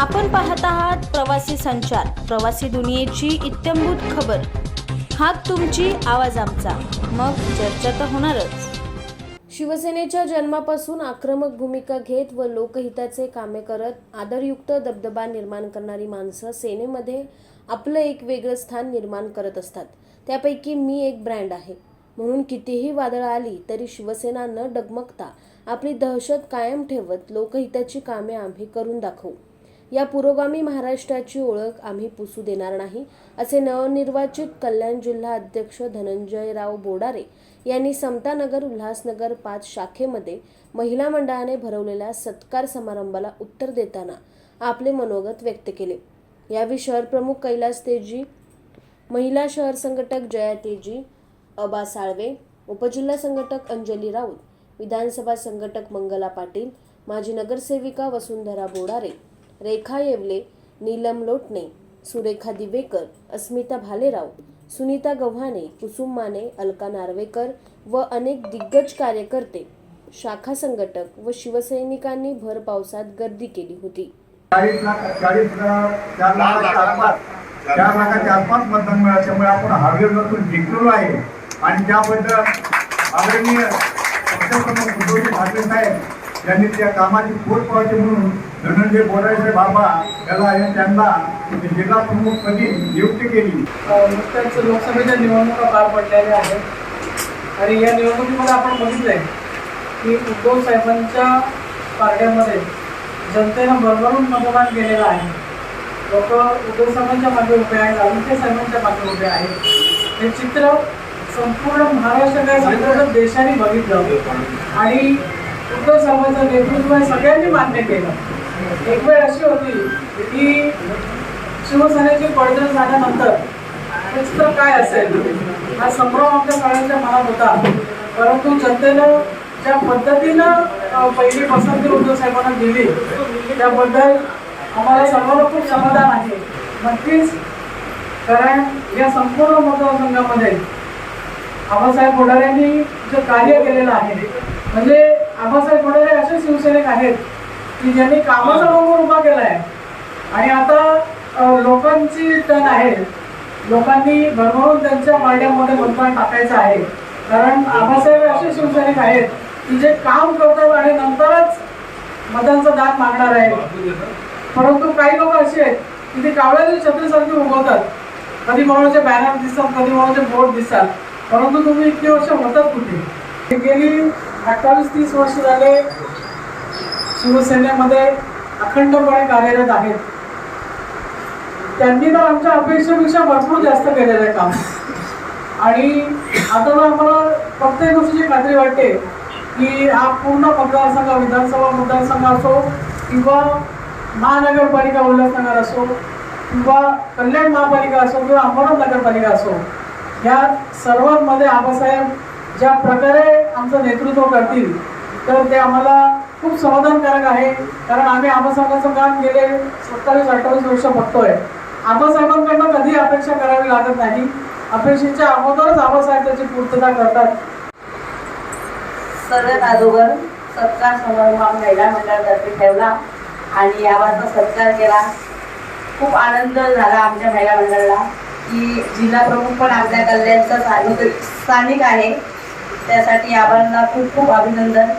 आपण पाहत आहात प्रवासी संचार प्रवासी दुनियेची इत्यंभूत खबर. हात तुमची आवाज आमचा. मग चर्चा तर होणारच. शिवसेनेच्या जन्मापासून आक्रमक भूमिका घेत व लोकहिताचे कामे करत आदरयुक्त दबदबा निर्माण करणारी माणसं सेनेमध्ये आपलं एक वेगळं स्थान निर्माण करत असतात. त्यापैकी मी एक ब्रँड आहे. म्हणून कितीही वादळं आली तरी शिवसेना न डगमगता आपली दहशत कायम ठेवत लोकहिताची कामे आम्ही करून दाखवू. या पुरोगामी महाराष्ट्राची ओळख आम्ही पुसू देणार नाही असे नवनिर्वाचित कल्याण जिल्हा अध्यक्ष धनंजयराव बोडारे यांनी समतानगर उल्हासनगर पाच शाखेमध्ये महिला मंडळाने भरवलेल्या सत्कार समारंभाला उत्तर देताना आपले मनोगत व्यक्त केले. यावेळी शहर प्रमुख कैलास तेजी महिला शहर संघटक जया तेजी अबा साळवे उपजिल्हा संघटक अंजली राऊत विधानसभा संघटक मंगला पाटील माजी नगरसेविका वसुंधरा बोडारे रेखा येवले नीलम लोटणे सुरेखा दिवेकर अस्मिता भालेराव सुनीता गव्हाणे कुसुम माने अलका नार्वेकर व अनेक दिग्गज कार्यकर्ते शाखा संघटक व शिवसैनिकांनी भर पावसात गर्दी केली होती. चाळीस लाख चाळीस लाख- चार लाखाच्या आसपास चार लाखाच्या आसपास मतदान मिळालं त्यामुळे आपण जिंकलेलो आहे. आणि त्याबद्दल आदरणीय पक्षप्रमुख उद्धवजी ठाकरे साहेब यांनी त्या कामाची पोट पावते म्हणून धनंजय बोरायचे बाबा याला या त्यांना जिल्हा प्रमुखपदी नियुक्ती केली. नुकत्याच लोकसभेच्या निवडणुका पार पडलेल्या आहेत. आणि या निवडणुकीमध्ये आपण बघितलंय की उद्धव साहेबांच्या पार्ट्यामध्ये जनतेनं भरभरून मतदान केलेलं आहे. लोक उद्धव साहेबांच्या मागे उभे आहेत आदित्य साहेबांच्या मागे उभे आहेत. हे चित्र संपूर्ण महाराष्ट्र काय संपूर्ण देशाने बघितलं. आणि उद्धव साहेबांचं नेतृत्व सगळ्यांनी मान्य केलं. एक वेळ अशी होती की शिवसेनेचे पडझड झाल्यानंतर हे काय असेल? हा संभ्रम आमच्या सगळ्यांच्या मनात होता. परंतु जनतेनं ज्या पद्धतीनं पहिली पसंती उद्धव साहेबांना दिली त्याबद्दल आम्हाला सर्वांना खूप समाधान आहे. नक्कीच कारण या संपूर्ण मतदारसंघामध्ये आबासाहेब बोडाऱ्यांनी जे कार्य केलेलं आहे म्हणजे आबासाहेब बोडारे असे शिवसैनिक आहेत की ज्यांनी कामाचा डोंगर उभा केला आहे आणि आता लोकांची टन आहे. लोकांनी भरभरून त्यांच्या मांड्यामध्ये मतदान टाकायचं आहे. कारण आबासाहेब असे शिवसैनिक आहेत की जे काम करतात आणि नंतरच मतांचा दात मागणार आहे परंतु काही लोक असे आहेत की ते कावळ्याचे छत्रीसारखे उगवतात. कधी कोणाचे बॅनर दिसतात कधी कोणाचे बोर्ड दिसतात. परंतु तुम्ही इतकी वर्ष होतात कुठे? गेली अठ्ठावीस तीस वर्ष झाले शिवसेनेमध्ये अखंडपणे कार्यरत आहेत. त्यांनी तर आमच्या अपेक्षेपेक्षा भरपूर जास्त केलेलं आहे काम. आणि आता तर आम्हाला प्रत्येक गोष्टीची खात्री वाटते की हा पूर्ण मतदारसंघ विधानसभा मतदारसंघ असो किंवा महानगरपालिका उल्हासनगर असो किंवा कल्याण महापालिका असो किंवा अंबरनाथ नगरपालिका असो या सर्वांमध्ये आबासाहेब ज्या प्रकारे आमचं नेतृत्व करतील तर ते आम्हाला खूप समाधानकारक आहे. कारण आम्ही आबासाहेबांचं काम गेले सत्तावीस अठ्ठावीस वर्ष बघतोय. आबासाहेबांकडनं कधी अपेक्षा करावी लागत नाही. अपेक्षेच्या अगोदरच आबासाहेब त्याची पूर्तता करतात. सर्वात अगोदर सत्कार समारंभ महिला मंडळातर्फे ठेवला आणि आबाचा सत्कार केला. खूप आनंद झाला आमच्या महिला मंडळाला की जिल्हा प्रमुख पण आपल्या कल्याणचा स्थानिक स्थानिक आहे. त्यासाठी आबांना खूप खूप अभिनंदन.